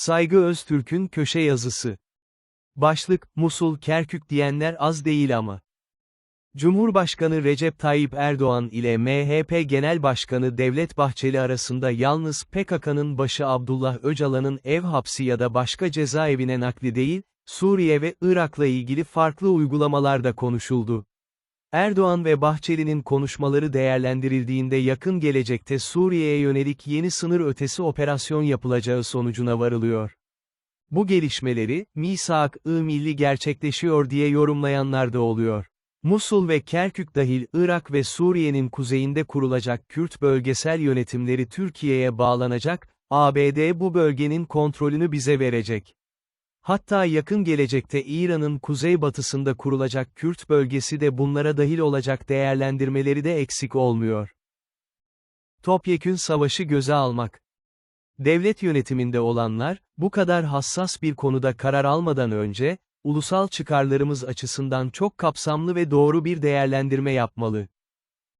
Saygı Öztürk'ün köşe yazısı. Başlık, Musul Kerkük diyenler az değil ama. Cumhurbaşkanı Recep Tayyip Erdoğan ile MHP Genel Başkanı Devlet Bahçeli arasında yalnız PKK'nın başı Abdullah Öcalan'ın ev hapsi ya da başka cezaevine nakli değil, Suriye ve Irak'la ilgili farklı uygulamalar da konuşuldu. Erdoğan ve Bahçeli'nin konuşmaları değerlendirildiğinde yakın gelecekte Suriye'ye yönelik yeni sınır ötesi operasyon yapılacağı sonucuna varılıyor. Bu gelişmeleri, misak-ı milli gerçekleşiyor diye yorumlayanlar da oluyor. Musul ve Kerkük dahil Irak ve Suriye'nin kuzeyinde kurulacak Kürt bölgesel yönetimleri Türkiye'ye bağlanacak, ABD bu bölgenin kontrolünü bize verecek. Hatta yakın gelecekte İran'ın kuzeybatısında kurulacak Kürt bölgesi de bunlara dahil olacak değerlendirmeleri de eksik olmuyor. Topyekün savaşı göze almak. Devlet yönetiminde olanlar, bu kadar hassas bir konuda karar almadan önce, ulusal çıkarlarımız açısından çok kapsamlı ve doğru bir değerlendirme yapmalı.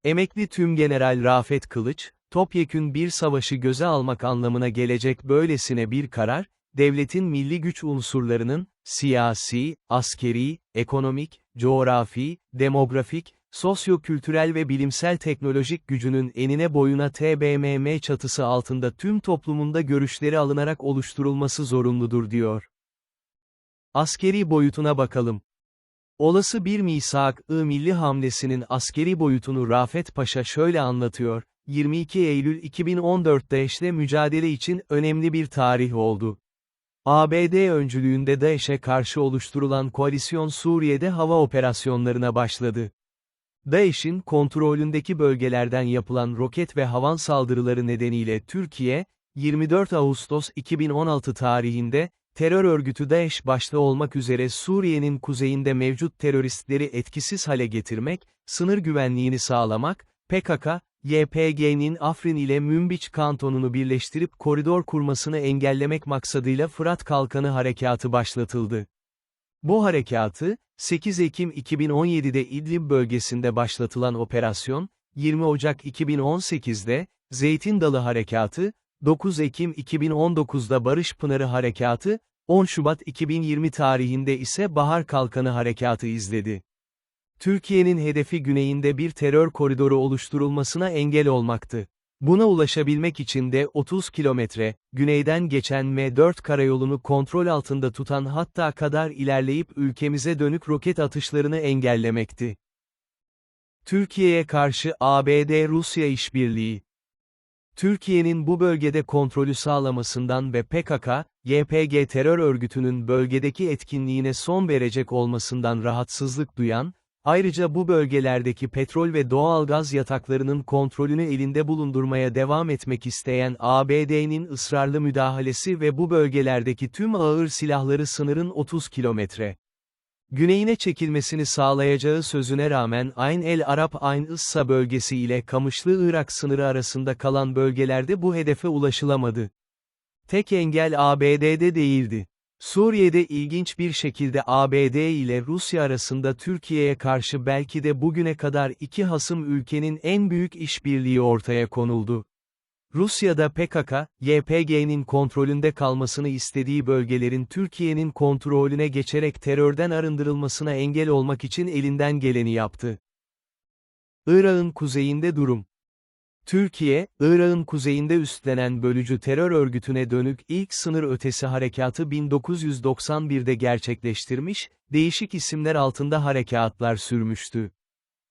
Emekli Tümgeneral Rafet Kılıç, topyekün bir savaşı göze almak anlamına gelecek böylesine bir karar, devletin milli güç unsurlarının, siyasi, askeri, ekonomik, coğrafi, demografik, sosyo-kültürel ve bilimsel teknolojik gücünün enine boyuna TBMM çatısı altında tüm toplumunda görüşleri alınarak oluşturulması zorunludur diyor. Askeri boyutuna bakalım. Olası bir misak-ı milli hamlesinin askeri boyutunu Rafet Paşa şöyle anlatıyor, 22 Eylül 2014'te DAEŞ'le mücadele için önemli bir tarih oldu. ABD öncülüğünde DAEŞ'e karşı oluşturulan koalisyon Suriye'de hava operasyonlarına başladı. DAEŞ'in kontrolündeki bölgelerden yapılan roket ve havan saldırıları nedeniyle Türkiye, 24 Ağustos 2016 tarihinde, terör örgütü DAEŞ başta olmak üzere Suriye'nin kuzeyinde mevcut teröristleri etkisiz hale getirmek, sınır güvenliğini sağlamak, PKK, YPG'nin Afrin ile Münbiç kantonunu birleştirip koridor kurmasını engellemek maksadıyla Fırat Kalkanı Harekatı başlatıldı. Bu harekatı, 8 Ekim 2017'de İdlib bölgesinde başlatılan operasyon, 20 Ocak 2018'de, Zeytin Dalı Harekatı, 9 Ekim 2019'da Barış Pınarı Harekatı, 10 Şubat 2020 tarihinde ise Bahar Kalkanı Harekatı izledi. Türkiye'nin hedefi güneyinde bir terör koridoru oluşturulmasına engel olmaktı. Buna ulaşabilmek için de 30 kilometre, güneyden geçen M4 karayolunu kontrol altında tutan hatta kadar ilerleyip ülkemize dönük roket atışlarını engellemekti. Türkiye'ye karşı ABD-Rusya işbirliği Türkiye'nin bu bölgede kontrolü sağlamasından ve PKK, YPG terör örgütünün bölgedeki etkinliğine son verecek olmasından rahatsızlık duyan, Ayrıca bu bölgelerdeki petrol ve doğalgaz yataklarının kontrolünü elinde bulundurmaya devam etmek isteyen ABD'nin ısrarlı müdahalesi ve bu bölgelerdeki tüm ağır silahları sınırın 30 kilometre güneyine çekilmesini sağlayacağı sözüne rağmen Ayn el Arap Ayn Issa bölgesi ile Kamışlı Irak sınırı arasında kalan bölgelerde bu hedefe ulaşılamadı. Tek engel ABD'de değildi. Suriye'de ilginç bir şekilde ABD ile Rusya arasında Türkiye'ye karşı belki de bugüne kadar iki hasım ülkenin en büyük işbirliği ortaya konuldu. Rusya'da PKK, YPG'nin kontrolünde kalmasını istediği bölgelerin Türkiye'nin kontrolüne geçerek terörden arındırılmasına engel olmak için elinden geleni yaptı. Irak'ın kuzeyinde durum Türkiye, Irak'ın kuzeyinde üstlenen bölücü terör örgütüne dönük ilk sınır ötesi harekatı 1991'de gerçekleştirmiş, değişik isimler altında harekatlar sürmüştü.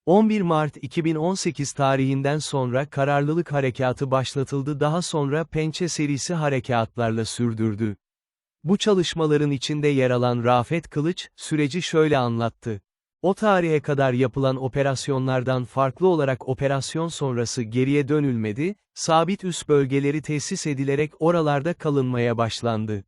11 Mart 2018 tarihinden sonra kararlılık harekatı başlatıldı daha sonra Pençe serisi harekatlarla sürdürdü. Bu çalışmaların içinde yer alan Rafet Kılıç, süreci şöyle anlattı. O tarihe kadar yapılan operasyonlardan farklı olarak operasyon sonrası geriye dönülmedi, sabit üs bölgeleri tesis edilerek oralarda kalınmaya başlandı.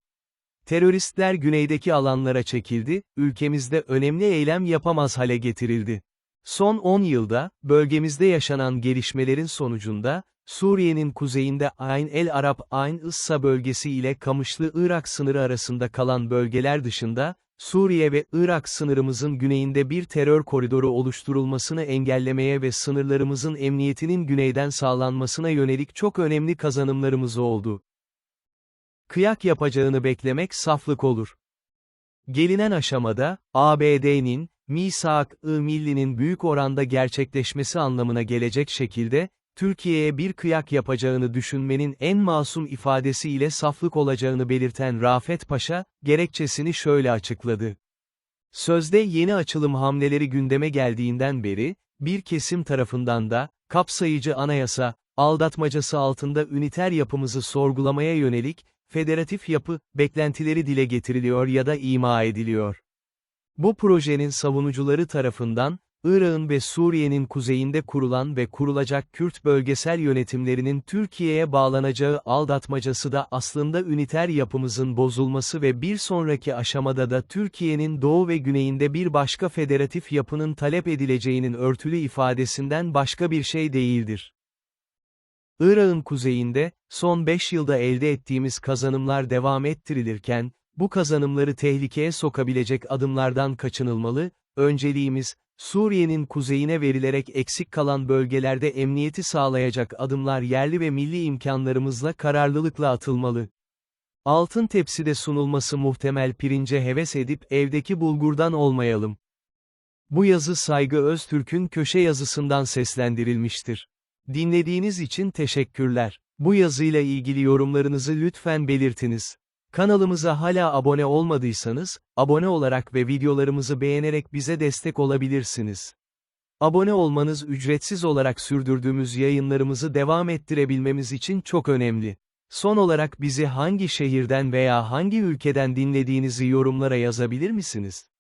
Teröristler güneydeki alanlara çekildi, ülkemizde önemli eylem yapamaz hale getirildi. Son 10 yılda, bölgemizde yaşanan gelişmelerin sonucunda, Suriye'nin kuzeyinde Ayn el Arap Ayn Issa bölgesi ile Kamışlı Irak sınırı arasında kalan bölgeler dışında, Suriye ve Irak sınırımızın güneyinde bir terör koridoru oluşturulmasını engellemeye ve sınırlarımızın emniyetinin güneyden sağlanmasına yönelik çok önemli kazanımlarımız oldu. kıyak yapacağını beklemek saflık olur. Gelinen aşamada, ABD'nin, misak-ı millinin büyük oranda gerçekleşmesi anlamına gelecek şekilde, Türkiye'ye bir kıyak yapacağını düşünmenin en masum ifadesi ile saflık olacağını belirten Rafet Paşa, gerekçesini şöyle açıkladı. Sözde yeni açılım hamleleri gündeme geldiğinden beri, bir kesim tarafından da, kapsayıcı anayasa, aldatmacası altında üniter yapımızı sorgulamaya yönelik, federatif yapı, beklentileri dile getiriliyor ya da ima ediliyor. Bu projenin savunucuları tarafından, Irak'ın ve Suriye'nin kuzeyinde kurulan ve kurulacak Kürt bölgesel yönetimlerinin Türkiye'ye bağlanacağı aldatmacası da aslında üniter yapımızın bozulması ve bir sonraki aşamada da Türkiye'nin doğu ve güneyinde bir başka federatif yapının talep edileceğinin örtülü ifadesinden başka bir şey değildir. Irak'ın kuzeyinde, son 5 yılda elde ettiğimiz kazanımlar devam ettirilirken, bu kazanımları tehlikeye sokabilecek adımlardan kaçınılmalı, önceliğimiz, Suriye'nin kuzeyine verilerek eksik kalan bölgelerde emniyeti sağlayacak adımlar yerli ve milli imkanlarımızla kararlılıkla atılmalı. Altın tepside sunulması muhtemel pirince heves edip evdeki bulgurdan olmayalım. Bu yazı Saygı Öztürk'ün köşe yazısından seslendirilmiştir. Dinlediğiniz için teşekkürler. Bu yazıyla ilgili yorumlarınızı lütfen belirtiniz. Kanalımıza hala abone olmadıysanız, abone olarak ve videolarımızı beğenerek bize destek olabilirsiniz. Abone olmanız ücretsiz olarak sürdürdüğümüz yayınlarımızı devam ettirebilmemiz için çok önemli. Son olarak bizi hangi şehirden veya hangi ülkeden dinlediğinizi yorumlara yazabilir misiniz?